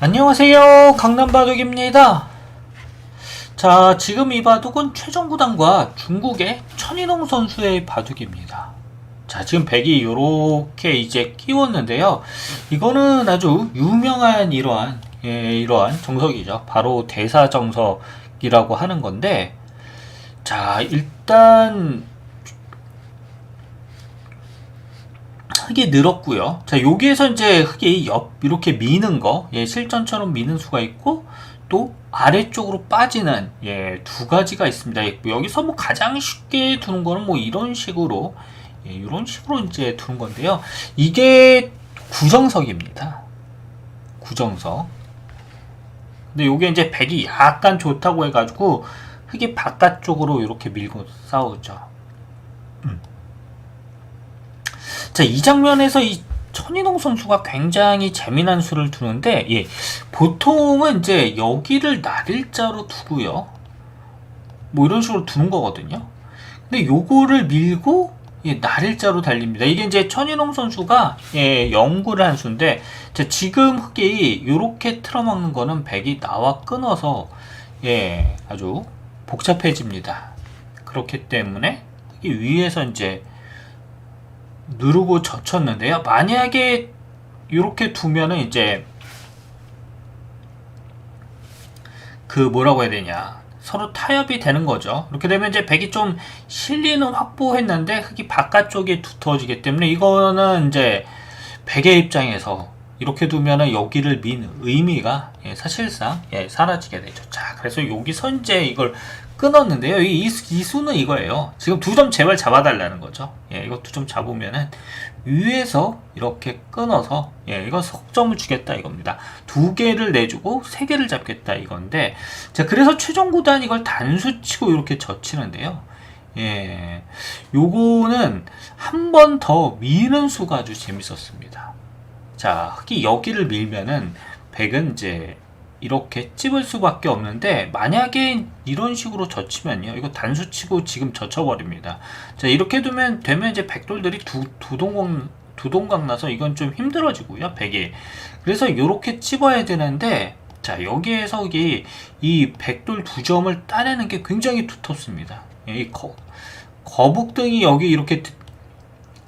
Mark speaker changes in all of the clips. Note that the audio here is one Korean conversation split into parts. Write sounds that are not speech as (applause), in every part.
Speaker 1: 안녕하세요. 강남바둑입니다. 자, 지금 이 바둑은 최정구단과 중국의 천인홍 선수의 바둑입니다. 자, 지금 백이 요렇게 이제 끼웠는데요. 이거는 아주 유명한 이러한, 예, 이러한 정석이죠. 바로 대사정석이라고 하는 건데, 자, 일단, 흙이 늘었고요. 자, 여기에서 이제 흙이 옆 이렇게 미는 거, 예, 실전처럼 미는 수가 있고 또 아래쪽으로 빠지는 예, 두 가지가 있습니다. 예, 여기서 뭐 가장 쉽게 두는 거는 뭐 이런 식으로 예, 이런 식으로 이제 두는 건데요. 이게 구정석입니다. 구정석. 근데 요게 이제 백이 약간 좋다고 해가지고 흙이 바깥쪽으로 이렇게 밀고 싸우죠. 자, 이 장면에서 이 천인홍 선수가 굉장히 재미난 수를 두는데, 예, 보통은 이제 여기를 날일자로 두고요. 뭐 이런 식으로 두는 거거든요. 근데 요거를 밀고, 예, 날일자로 달립니다. 이게 이제 천인홍 선수가, 예, 연구를 한 수인데, 자, 지금 흑이 요렇게 틀어막는 거는 백이 나와 끊어서, 예, 아주 복잡해집니다. 그렇기 때문에, 이 위에서 이제, 누르고 젖혔는데요. 만약에 이렇게 두면은 이제 그 뭐라고 해야 되냐 서로 타협이 되는 거죠. 이렇게 되면 이제 백이 좀 실리는 확보했는데 흙이 바깥쪽에 두터워지기 때문에 이거는 이제 백의 입장에서 이렇게 두면은 여기를 민 의미가 예, 사실상 예, 사라지게 되죠. 자, 그래서 여기서 이제 이걸 끊었는데요. 이, 이, 이 수는 이거예요. 지금 두 점 제발 잡아달라는 거죠. 예, 두점 잡으면은 위에서 이렇게 끊어서 예, 이건 석점을 주겠다 이겁니다. 두 개를 내주고 세 개를 잡겠다 이건데 자, 그래서 최종 구단 이걸 단수 치고 이렇게 젖히는데요. 예, 요거는 한 번 더 미는 수가 아주 재밌었습니다. 자, 흙이 여기를 밀면은 백은 이제 이렇게 찝을 수밖에 없는데 만약에 이런 식으로 젖히면요. 이거 단수 치고 지금 젖혀버립니다. 자 이렇게 두면 되면 이제 백돌들이 두, 두 동강 두 동강 나서 이건 좀 힘들어지고요 백이 그래서 이렇게 찝어야 되는데 자 여기에서 이, 이 백돌 두 점을 따내는 게 굉장히 두텁습니다. 예, 이 거, 거북등이 여기 이렇게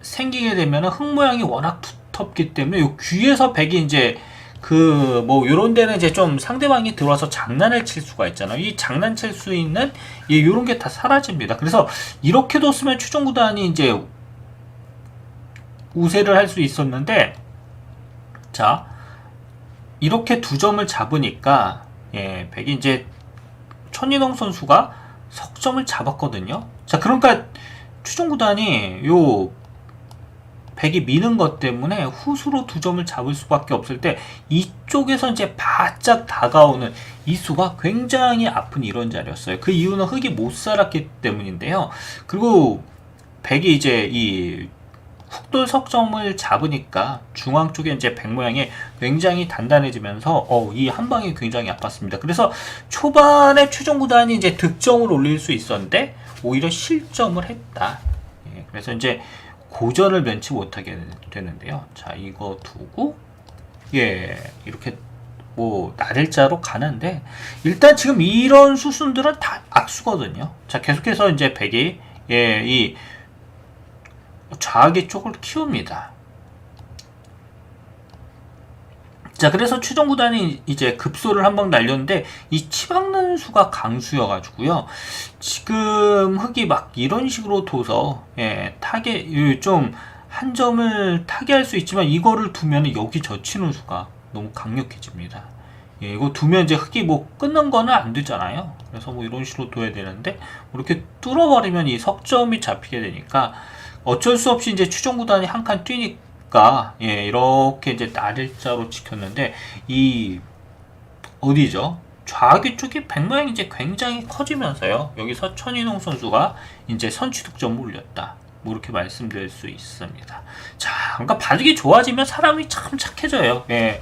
Speaker 1: 생기게 되면 흙 모양이 워낙 두텁기 때문에 요 귀에서 백이 이제 그 뭐 요런 데는 이제 좀 상대방이 들어와서 장난을 칠 수가 있잖아요. 이 장난칠 수 있는 예, 요런 게 다 사라집니다. 그래서 이렇게 뒀으면 최종 구단이 이제 우세를 할 수 있었는데 자 이렇게 두 점을 잡으니까 예, 백이 이제 천인홍 선수가 석점을 잡았거든요. 자 그러니까 최종 구단이 요 백이 미는 것 때문에 후수로 두 점을 잡을 수밖에 없을 때 이쪽에서 이제 바짝 다가오는 이 수가 굉장히 아픈 이런 자리였어요. 그 이유는 흙이 못 살았기 때문인데요. 그리고 백이 이제 이 훅돌 석점을 잡으니까 중앙 쪽에 이제 백 모양이 굉장히 단단해지면서 어, 이 한 방이 굉장히 아팠습니다. 그래서 초반에 최종 구단이 이제 득점을 올릴 수 있었는데 오히려 실점을 했다. 예, 그래서 이제 고전을 면치 못하게 되는데요. 자, 이거 두고 예, 이렇게 뭐 나들자로 가는데 일단 지금 이런 수순들은 다 악수거든요. 자, 계속해서 이제 백이 예, 이 좌악의 쪽을 키웁니다. 자, 그래서 최종 구단이 이제 급소를 한방 날렸는데 이 치박는 수가 강수여가지고요. 지금 흙이 막 이런 식으로 둬서 예, 타게 좀한 점을 타게할 수 있지만 이거를 두면 여기 젖히는 수가 너무 강력해집니다. 예, 이거 두면 이제 흙이 뭐 끊는 거는 안 되잖아요. 그래서 뭐 이런 식으로 둬야 되는데 이렇게 뚫어버리면 이 석점이 잡히게 되니까 어쩔 수 없이 이제 추종 구단이 한 칸 뛰니 까 예, 이렇게 이제 날일자로 지켰는데 이 어디죠? 좌기 쪽이 백 모양이 이제 굉장히 커지면서요. 여기서 천인홍 선수가 이제 선취 득점을 올렸다. 뭐 이렇게 말씀드릴 수 있습니다. 자, 그러니까 바둑이 좋아지면 사람이 참 착해져요. 예.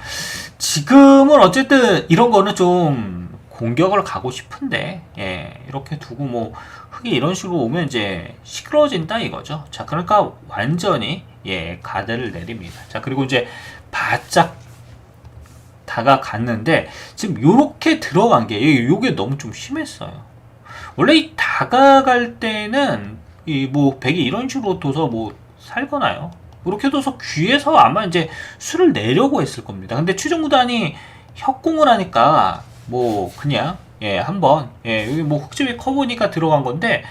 Speaker 1: 지금은 어쨌든 이런 거는 좀 공격을 가고 싶은데, 예, 이렇게 두고 뭐, 흙이 이런 식으로 오면 이제 시끄러워진다 이거죠. 자, 그러니까 완전히, 예, 가드를 내립니다. 자, 그리고 이제 바짝 다가갔는데 지금 요렇게 들어간 게 요게 너무 좀 심했어요. 원래 이 다가갈 때는 이 뭐 백이 이런 식으로 둬서 뭐 살거나요. 이렇게 둬서 귀에서 아마 이제 수를 내려고 했을 겁니다. 근데 최종구단이 협공을 하니까 뭐 그냥 예 한번 예 여기 뭐 흑집이 커 보니까 들어간 건데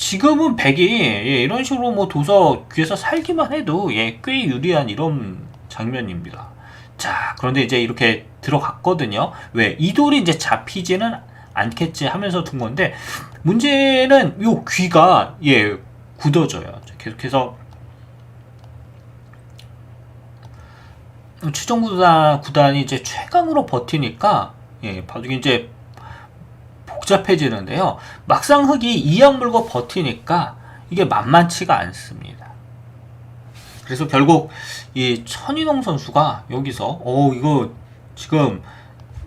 Speaker 1: 지금은 백이 예, 이런 식으로 뭐 둬서 귀에서 살기만 해도 예, 꽤 유리한 이런 장면입니다. 자, 그런데 이제 이렇게 들어갔거든요. 왜? 이 돌이 이제 잡히지는 않겠지 하면서 둔 건데, 문제는 요 귀가, 예, 굳어져요. 자, 계속해서, 추정 구단, 구단이 이제 최강으로 버티니까, 예, 바둑이 이제 복잡해지는데요. 막상 흑이 이악 물고 버티니까 이게 만만치가 않습니다. 그래서 결국 이 천인홍 선수가 여기서 어 이거 지금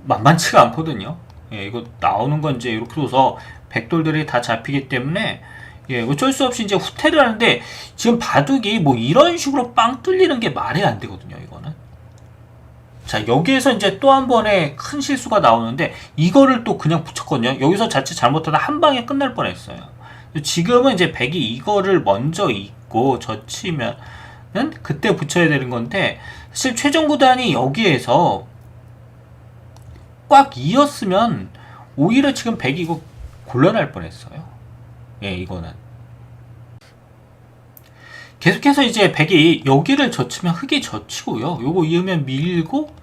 Speaker 1: 만만치가 않거든요. 예, 이거 나오는 건 이제 이렇게 둬서 백돌들이 다 잡히기 때문에 예, 어쩔 수 없이 이제 후퇴를 하는데 지금 바둑이 뭐 이런 식으로 빵 뚫리는 게 말이 안 되거든요, 이거는. 자, 여기에서 이제 또 한 번의 큰 실수가 나오는데 이거를 또 그냥 붙였거든요. 여기서 자칫 잘못하다 한 방에 끝날 뻔했어요. 지금은 이제 백이 이거를 먼저 잊고 젖히면 은 그때 붙여야 되는 건데 사실 최종 구단이 여기에서 꽉 이었으면 오히려 지금 백이 이거 곤란할 뻔했어요. 예, 이거는 계속해서 이제 백이 여기를 젖히면 흙이 젖히고요. 요거 이으면 밀고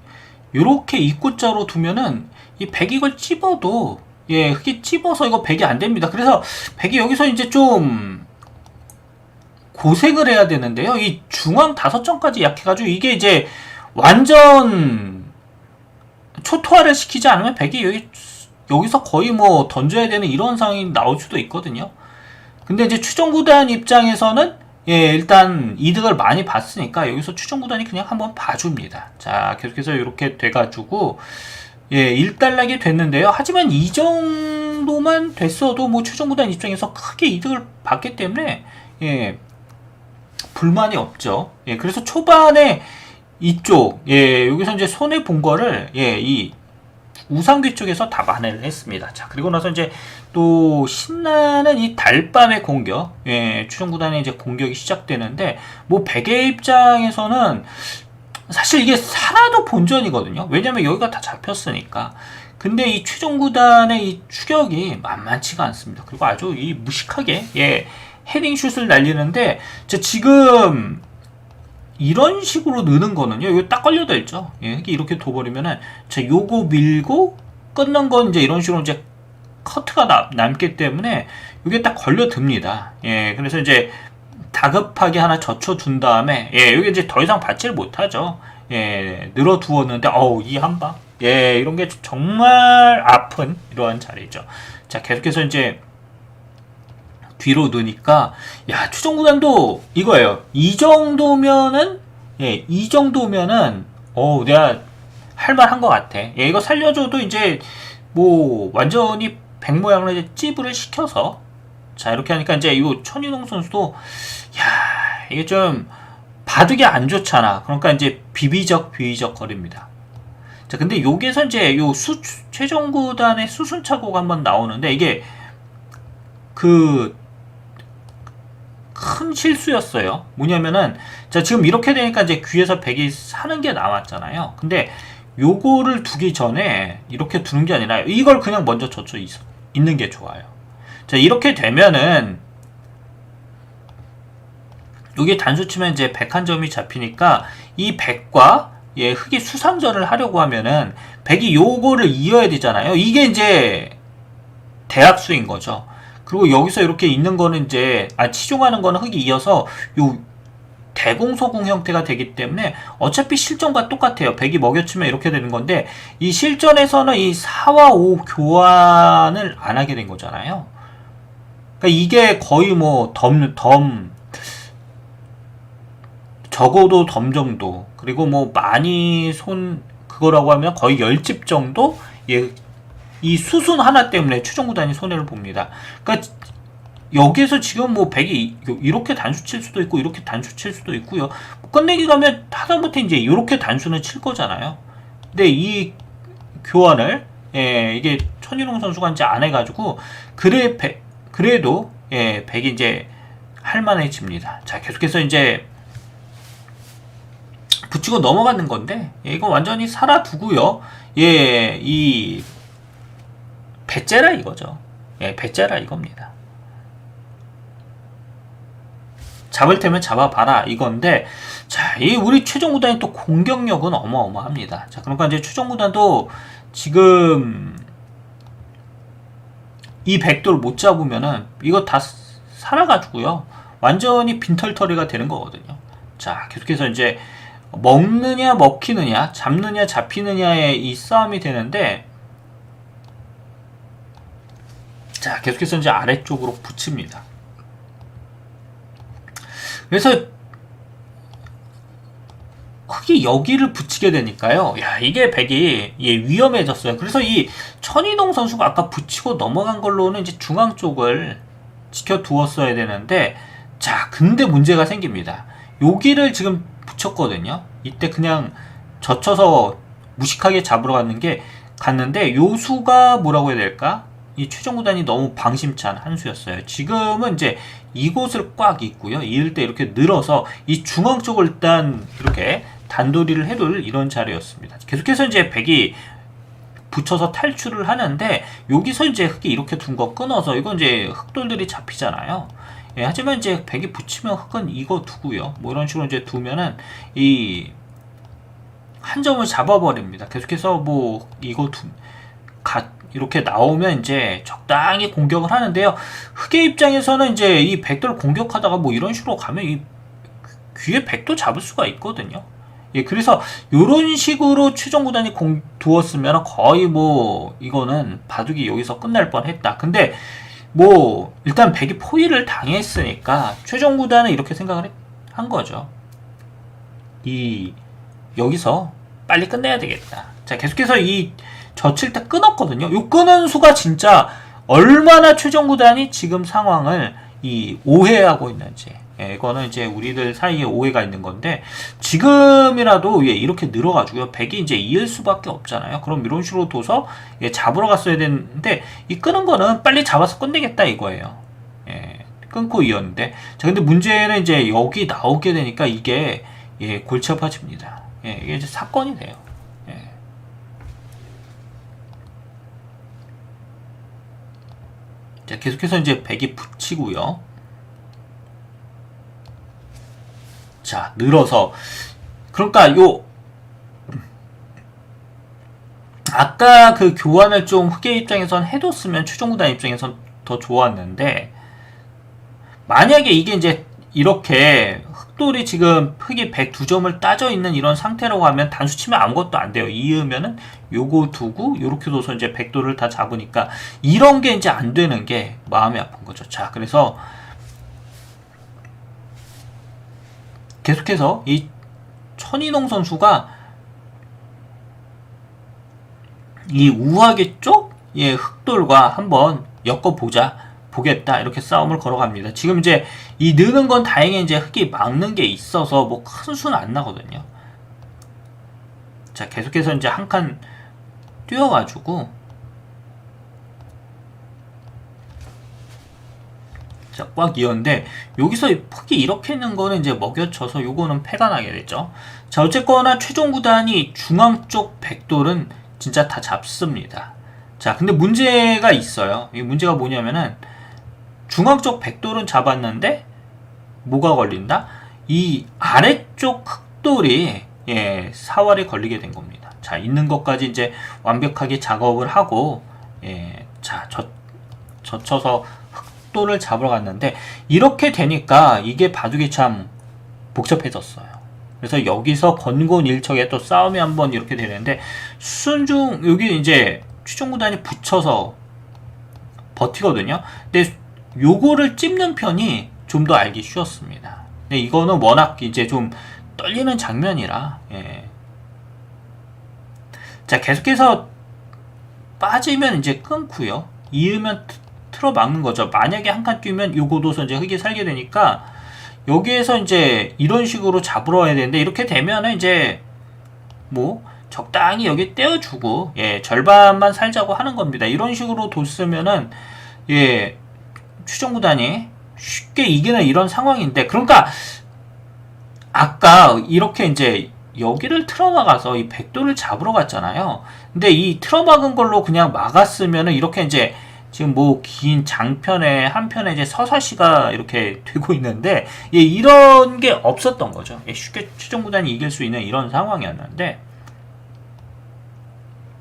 Speaker 1: 요렇게 입구자로 두면은 이 백이 이걸 찝어도 예, 흙이 찝어서 이거 백이 안 됩니다. 그래서 백이 여기서 이제 좀 고생을 해야 되는데요. 이 중앙 다섯 점까지 약해가지고 이게 이제 완전 초토화를 시키지 않으면 백이 여기 여기서 거의 뭐 던져야 되는 이런 상황이 나올 수도 있거든요. 근데 이제 추정 구단 입장에서는 예, 일단 이득을 많이 봤으니까 여기서 추정 구단이 그냥 한번 봐줍니다. 자, 계속해서 이렇게 돼가지고 예, 일단락이 됐는데요. 하지만 이 정도만 됐어도 뭐 추정 구단 입장에서 크게 이득을 봤기 때문에 예, 불만이 없죠. 예, 그래서 초반에 이쪽, 예, 여기서 이제 손해 본 거를, 예, 이 우상귀 쪽에서 다 만회를 했습니다. 자, 그리고 나서 이제 또 신나는 이 달밤의 공격, 예, 추천구단의 이제 공격이 시작되는데, 뭐, 백의 입장에서는 사실 이게 살아도 본전이거든요. 왜냐면 여기가 다 잡혔으니까. 근데 이 최종 구단의 이 추격이 만만치가 않습니다. 그리고 아주 이 무식하게, 예, 헤딩슛을 날리는데 지금 이런 식으로 느는 거는요. 이거 딱 걸려져 있죠. 예, 이렇게 둬버리면은 자 요거 밀고 끊는 건 이제 이런 식으로 이제 커트가 나, 남기 때문에 이게 딱 걸려듭니다. 예, 그래서 이제 다급하게 하나 젖혀둔 다음에 예, 여기 이제 더 이상 받지를 못하죠. 예, 늘어두었는데 어우 이 한방 예, 이런 게 정말 아픈 이러한 자리죠. 자, 계속해서 이제 뒤로 넣으니까 야 추정 구단도 이거예요. 이 정도면은 예, 이 정도면은 어 내가 할 만한 것 같아. 예, 이거 살려줘도 이제 뭐 완전히 백 모양으로 이제 찌부를 시켜서 자 이렇게 하니까 이제 이 천인홍 선수도 야 이게 좀 바둑이 안 좋잖아. 그러니까 이제 비비적 비비적 거립니다. 자 근데 여기에서 이제 요 수 최종 구단의 수순차고가 한번 나오는데 이게 그 큰 실수였어요. 뭐냐면은 자 지금 이렇게 되니까 이제 귀에서 백이 사는 게 나왔잖아요. 근데 요거를 두기 전에 이렇게 두는 게 아니라 이걸 그냥 먼저 젖혀 있는 게 좋아요. 자 이렇게 되면은 여기 단수 치면 이제 101점이 잡히니까 이 100과 예, 흑이 수상전을 하려고 하면은 100이 요거를 이어야 되잖아요. 이게 이제 대학수인 거죠. 그리고 여기서 이렇게 있는 거는 이제 아 치종하는 거는 흙이 이어서 요 대공소공 형태가 되기 때문에 어차피 실전과 똑같아요. 100이 먹여치면 이렇게 되는 건데 이 실전에서는 이 4와 5 교환을 안 하게 된 거잖아요. 그러니까 이게 거의 뭐 덤, 덤 적어도 덤 정도 그리고 뭐 많이 손 그거라고 하면 거의 10집 정도 예, 이 수순 하나 때문에 추종 구단이 손해를 봅니다. 그러니까 여기에서 지금 뭐 100이 이렇게 단수 칠 수도 있고 이렇게 단수 칠 수도 있고요. 끝내기 가면 하다못해 이제 이렇게 단수는 칠 거잖아요. 근데 이 교환을 예, 이게 천일홍 선수가 이제 안 해가지고 그래 배- 그래도 예, 백이 이제 할만해집니다. 자 계속해서 이제 붙이고 넘어가는 건데 예, 이거 완전히 살아두고요. 예, 이 배째라 이거죠. 예, 배째라 이겁니다. 잡을 테면 잡아봐라 이건데 자, 이 우리 최종 구단이 또 공격력은 어마어마합니다. 자, 그러니까 이제 최종 구단도 지금 이 백도를 못 잡으면은 이거 다 살아가지고요. 완전히 빈털터리가 되는 거거든요. 자, 계속해서 이제 먹느냐 먹히느냐 잡느냐 잡히느냐의 이 싸움이 되는데 자, 계속해서 이제 아래쪽으로 붙입니다. 그래서 크게 여기를 붙이게 되니까요. 야, 이게 백이 예, 위험해졌어요. 그래서 이 천인홍 선수가 아까 붙이고 넘어간 걸로는 이제 중앙 쪽을 지켜두었어야 되는데, 자, 근데 문제가 생깁니다. 여기를 지금 붙였거든요. 이때 그냥 젖혀서 무식하게 잡으러 갔는 게 갔는데 요수가 뭐라고 해야 될까? 이 최종 구단이 너무 방심찬 한 수였어요. 지금은 이제 이곳을 꽉 있고요. 이을 때 이렇게 늘어서 이 중앙 쪽을 일단 이렇게 단도리를 해둘 이런 자리였습니다. 계속해서 이제 백이 붙여서 탈출을 하는데 여기서 이제 흙이 이렇게 둔 거 끊어서 이건 이제 흙돌들이 잡히잖아요. 예, 하지만 이제 백이 붙이면 흙은 이거 두고요. 뭐 이런 식으로 이제 두면은 이 한 점을 잡아버립니다. 계속해서 뭐 이거 두, 가, 이렇게 나오면 이제 적당히 공격을 하는데요. 흑의 입장에서는 이제 이 백도를 공격하다가 뭐 이런 식으로 가면 이 귀에 백도 잡을 수가 있거든요. 예, 그래서 이런 식으로 최종 구단이 공 두었으면 거의 뭐 이거는 바둑이 여기서 끝날 뻔했다. 근데 뭐 일단 백이 포위를 당했으니까 최종 구단은 이렇게 생각을 했- 한 거죠. 이 여기서 빨리 끝내야 되겠다. 자, 계속해서 이 젖힐 때 끊었거든요. 요 끊은 수가 진짜 얼마나 최종 구단이 지금 상황을 이 오해하고 있는지. 예, 이거는 이제 우리들 사이에 오해가 있는 건데 지금이라도 예, 이렇게 늘어가지고요. 백이 이제 이을 수밖에 없잖아요. 그럼 이런 식으로 둬서 예, 잡으러 갔어야 되는데 이 끄는 거는 빨리 잡아서 끝내겠다 이거예요. 예, 끊고 이었는데 자 근데 문제는 이제 여기 나오게 되니까 이게 예, 골치 아파집니다. 예, 이게 이제 사건이 돼요. 예. 자, 계속해서 이제 백이 붙이고요. 자, 늘어서 그러니까 요 아까 그 교환을 좀 흑의 입장에선 해뒀으면 최종구단 입장에선 더 좋았는데 만약에 이게 이제 이렇게 흑돌이 지금 흑이 102점을 따져 있는 이런 상태라고 하면 단수 치면 아무것도 안 돼요. 이으면은 요거 두고 요렇게 둬서 이제 백도를 다 잡으니까 이런 게 이제 안 되는 게 마음이 아픈 거죠. 자, 그래서 계속해서 이 천인홍 선수가 이 우하계 쪽 예, 흑돌과 한번 엮어보자 보겠다 이렇게 싸움을 걸어갑니다. 지금 이제 이 느는 건 다행히 이제 흑이 막는 게 있어서 뭐 큰 수는 안 나거든요. 자 계속해서 이제 한 칸 뛰어가지고 자, 꽉 이었는데 여기서 흑이 이렇게 있는 거는 이제 먹여쳐서 요거는 패가 나게 됐죠. 자 어쨌거나 최종 구단이 중앙 쪽 백돌은 진짜 다 잡습니다. 자 근데 문제가 있어요. 이 문제가 뭐냐면은 중앙 쪽 백돌은 잡았는데 뭐가 걸린다? 이 아래쪽 흑돌이 예, 사활에 걸리게 된 겁니다. 자, 있는 것까지 이제 완벽하게 작업을 하고 예, 자, 젖, 젖혀서 흑돌을 잡으러 갔는데 이렇게 되니까 이게 바둑이 참 복잡해졌어요. 그래서 여기서 건곤일척에 또 싸움이 한번 이렇게 되는데 순중 여기 이제 추종구단이 붙여서 버티거든요. 근데 요거를 찝는 편이 좀 더 알기 쉬웠습니다. 근데 이거는 워낙 이제 좀 떨리는 장면이라 예. 자 계속해서 빠지면 이제 끊고요. 이으면 트- 틀어 막는 거죠. 만약에 한 칸 뛰면 요거도서 이제 흙이 살게 되니까 여기에서 이제 이런 식으로 잡으러 와야 되는데 이렇게 되면은 이제 뭐 적당히 여기 떼어주고 예 절반만 살자고 하는 겁니다. 이런 식으로 뒀으면은 예 추정 구단이 쉽게 이기는 이런 상황인데 그러니까 아까 이렇게 이제 여기를 틀어막아서 이 백도를 잡으러 갔잖아요. 근데 이 틀어막은 걸로 그냥 막았으면은 이렇게 이제 지금 뭐 긴 장편에 한편에 이제 서사시가 이렇게 (laughs) 되고 있는데 예, 이런 게 없었던 거죠. 예, 쉽게 최종 구단이 이길 수 있는 이런 상황이었는데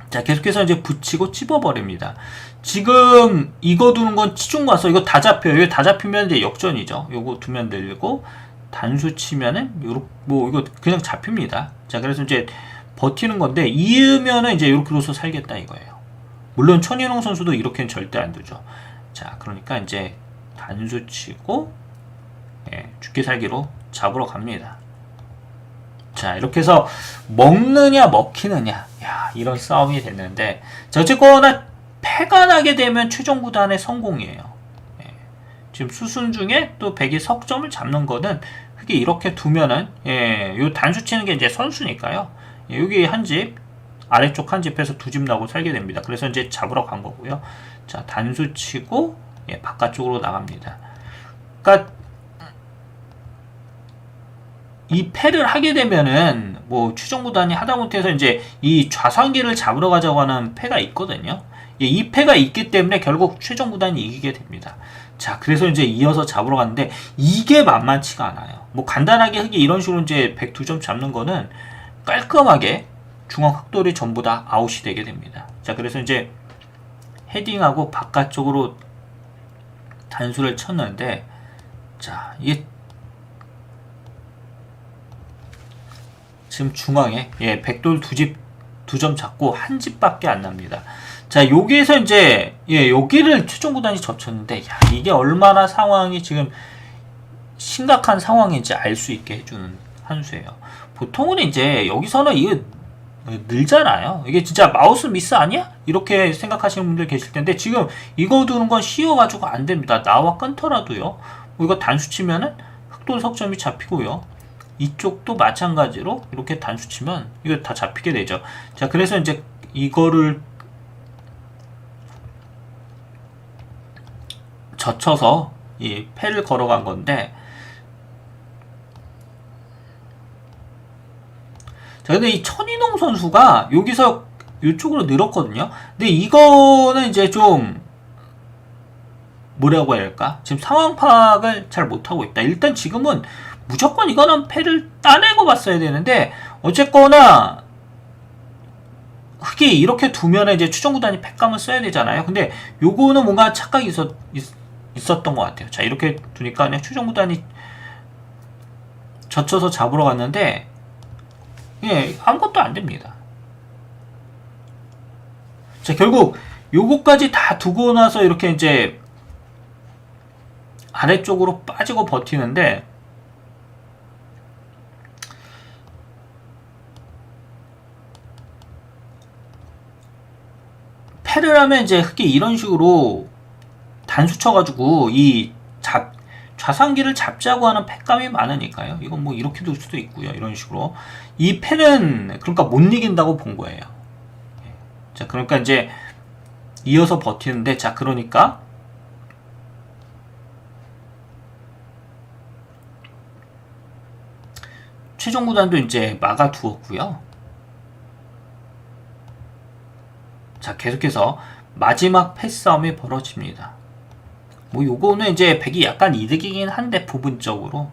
Speaker 1: 자 계속해서 이제 붙이고 찝어버립니다. 지금 이거 두는 건 치중 가서 이거 다 잡혀요. 이거 다 잡히면 이제 역전이죠. 요거 두면 들고 단수 치면은 요렇 뭐 이거 그냥 잡힙니다. 자 그래서 이제 버티는 건데 이으면은 이제 요렇게 로서 살겠다 이거예요. 물론 천인홍 선수도 이렇게는 절대 안 두죠. 자 그러니까 이제 단수 치고 예, 죽기 살기로 잡으러 갑니다. 자 이렇게 해서 먹느냐 먹히느냐 야 이런 싸움이 됐는데 자 어쨌거나 패가 나게 되면 최종 구단의 성공이에요. 예. 지금 수순 중에 또 백이 석점을 잡는 거는 크게 이렇게 두면은 예, 요 단수 치는 게 이제 선수니까요. 예, 여기 한 집 아래쪽 한 집에서 두 집 나고 살게 됩니다. 그래서 이제 잡으러 간 거고요. 자 단수 치고 예, 바깥쪽으로 나갑니다. 그러니까 이 패를 하게 되면은 뭐 추정 구단이 하다못해서 이제 이 좌상기를 잡으러 가자고 하는 패가 있거든요. 예, 이 패가 있기 때문에 결국 최종 구단이 이기게 됩니다. 자, 그래서 이제 이어서 잡으러 갔는데 이게 만만치가 않아요. 뭐 간단하게 흑이 이런 식으로 이제 102점 잡는 거는 깔끔하게 중앙 흑돌이 전부 다 아웃이 되게 됩니다. 자, 그래서 이제 헤딩하고 바깥쪽으로 단수를 쳤는데 자, 이게 지금 중앙에 예, 백돌 두 집 두 점 잡고 한 집밖에 안 납니다. 자, 여기에서 이제 예, 여기를 최종 구단이 접쳤는데 야, 이게 얼마나 상황이 지금 심각한 상황인지 알 수 있게 해주는 한 수예요. 보통은 이제 여기서는 이게 늘잖아요. 이게 진짜 마우스 미스 아니야? 이렇게 생각하시는 분들 계실 텐데 지금 이거 두는 건 쉬워가지고 안 됩니다. 나와 끊더라도요. 뭐 이거 단수 치면은 흑돌 석점이 잡히고요. 이쪽도 마찬가지로 이렇게 단수 치면 이거 다 잡히게 되죠. 자, 그래서 이제 이거를 젖혀서 이 패를 걸어간 건데 자, 근데 이 천인홍 선수가 여기서 이쪽으로 늘었거든요. 근데 이거는 이제 좀 뭐라고 해야 할까? 지금 상황 파악을 잘 못하고 있다. 일단 지금은 무조건 이거는 패를 따내고 봤어야 되는데 어쨌거나 흑이 이렇게 두면은 이제 추정 구단이 패감을 써야 되잖아요. 근데 요거는 뭔가 착각이 있었, 있, 었던 것 같아요. 자 이렇게 두니까 그냥 추정 구단이 젖혀서 잡으러 갔는데 예 아무것도 안 됩니다. 자 결국 요거까지 다 두고 나서 이렇게 이제 아래쪽으로 빠지고 버티는데 패를 하면 이제 흑이 이런 식으로 단수 쳐가지고 이 잡, 좌상기를 잡자고 하는 패감이 많으니까요. 이건 뭐 이렇게 둘 수도 있고요. 이런 식으로. 이 패는 그러니까 못 이긴다고 본 거예요. 예. 자, 그러니까 이제 이어서 버티는데 자, 그러니까 최종 구단도 이제 막아 두었고요. 자, 계속해서 마지막 패싸움이 벌어집니다. 뭐 요거는 이제 백이 약간 이득이긴 한데 부분적으로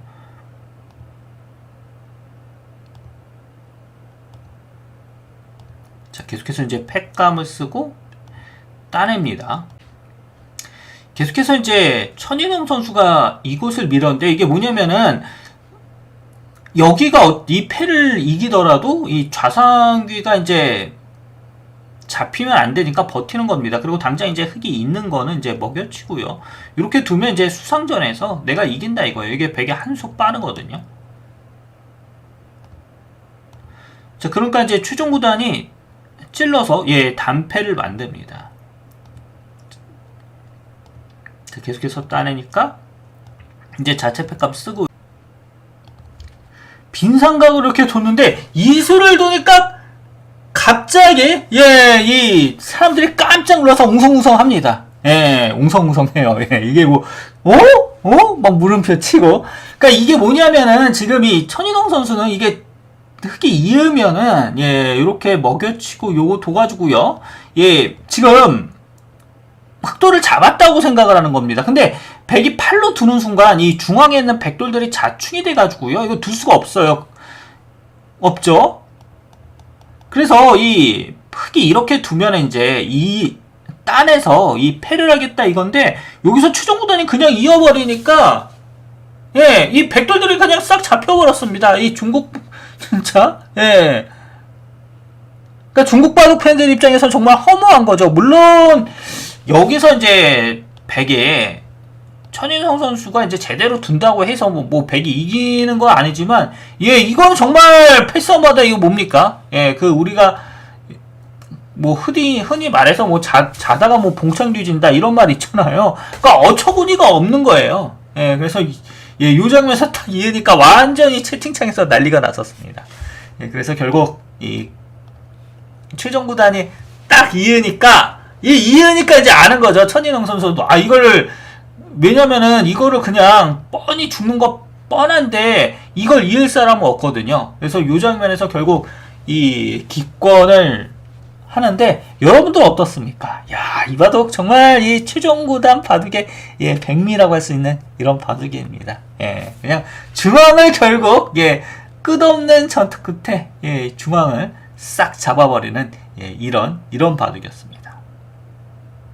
Speaker 1: 자 계속해서 이제 팩감을 쓰고 따냅니다. 계속해서 이제 천인홍 선수가 이곳을 밀었는데 이게 뭐냐면은 여기가 어- 이 패를 이기더라도 이 좌상귀가 이제 잡히면 안 되니까 버티는 겁니다. 그리고 당장 이제 흙이 있는 거는 이제 먹여치고요. 이렇게 두면 이제 수상전에서 내가 이긴다 이거예요. 이게 백에 한속 빠르거든요. 자, 그러니까 이제 최종 구단이 찔러서 예, 단패를 만듭니다. 자, 계속해서 따내니까 이제 자체 패값 쓰고 빈 삼각으로 이렇게 뒀는데 이수를 두니까 갑자기 예 이 사람들이 깜짝 놀라서 웅성웅성합니다. 예 웅성웅성해요. 예 이게 뭐 어? 어? 막 물음표 치고 그러니까 이게 뭐냐면은 지금 이 천인홍 선수는 이게 흙이 이으면은 예 이렇게 먹여치고 요거 둬가지고요 예 지금 흑돌을 잡았다고 생각을 하는 겁니다. 근데 백이 팔로 두는 순간 이 중앙에 있는 백돌들이 자충이 돼가지고요 이거 둘 수가 없어요. 없죠. 그래서 이 흙이 이렇게 두면 이제 이 딴에서 이 패를 하겠다 이건데 여기서 최종 구단이 그냥 이어버리니까 예, 이 백돌들이 그냥 싹 잡혀버렸습니다. 이 중국 진짜 예. 그러니까 중국 바둑 팬들 입장에서 정말 허무한 거죠. 물론 여기서 이제 백에 천인성 선수가 이제 제대로 둔다고 해서 뭐, 뭐 백이 이기는 건 아니지만 예 이건 정말 패스마다 이거 뭡니까? 예그 우리가 뭐 흔히 흔히 말해서 뭐 자, 자다가 뭐 봉창 뒤진다 이런 말 있잖아요. 그러니까 어처구니가 없는 거예요. 예 그래서 이- 예, 요 장면에서 딱 이으니까 완전히 채팅창에서 난리가 났었습니다. 예, 그래서 결국 이 최종 구단이 딱 이으니까 이 이으니까 이제 아는 거죠. 천인영 선수도 아 이거를 왜냐면은 이거를 그냥 뻔히 죽는 거 뻔한데 이걸 이을 사람은 없거든요. 그래서 요 장면에서 결국 이 기권을 하는데 여러분들 어떻습니까? 야, 이 바둑 정말 이 최종 구단 바둑의 예, 백미라고 할 수 있는 이런 바둑입니다. 예, 그냥 중앙을 결국 예, 끝없는 전투 끝에 예, 중앙을 싹 잡아버리는 예, 이런 이런 바둑이었습니다.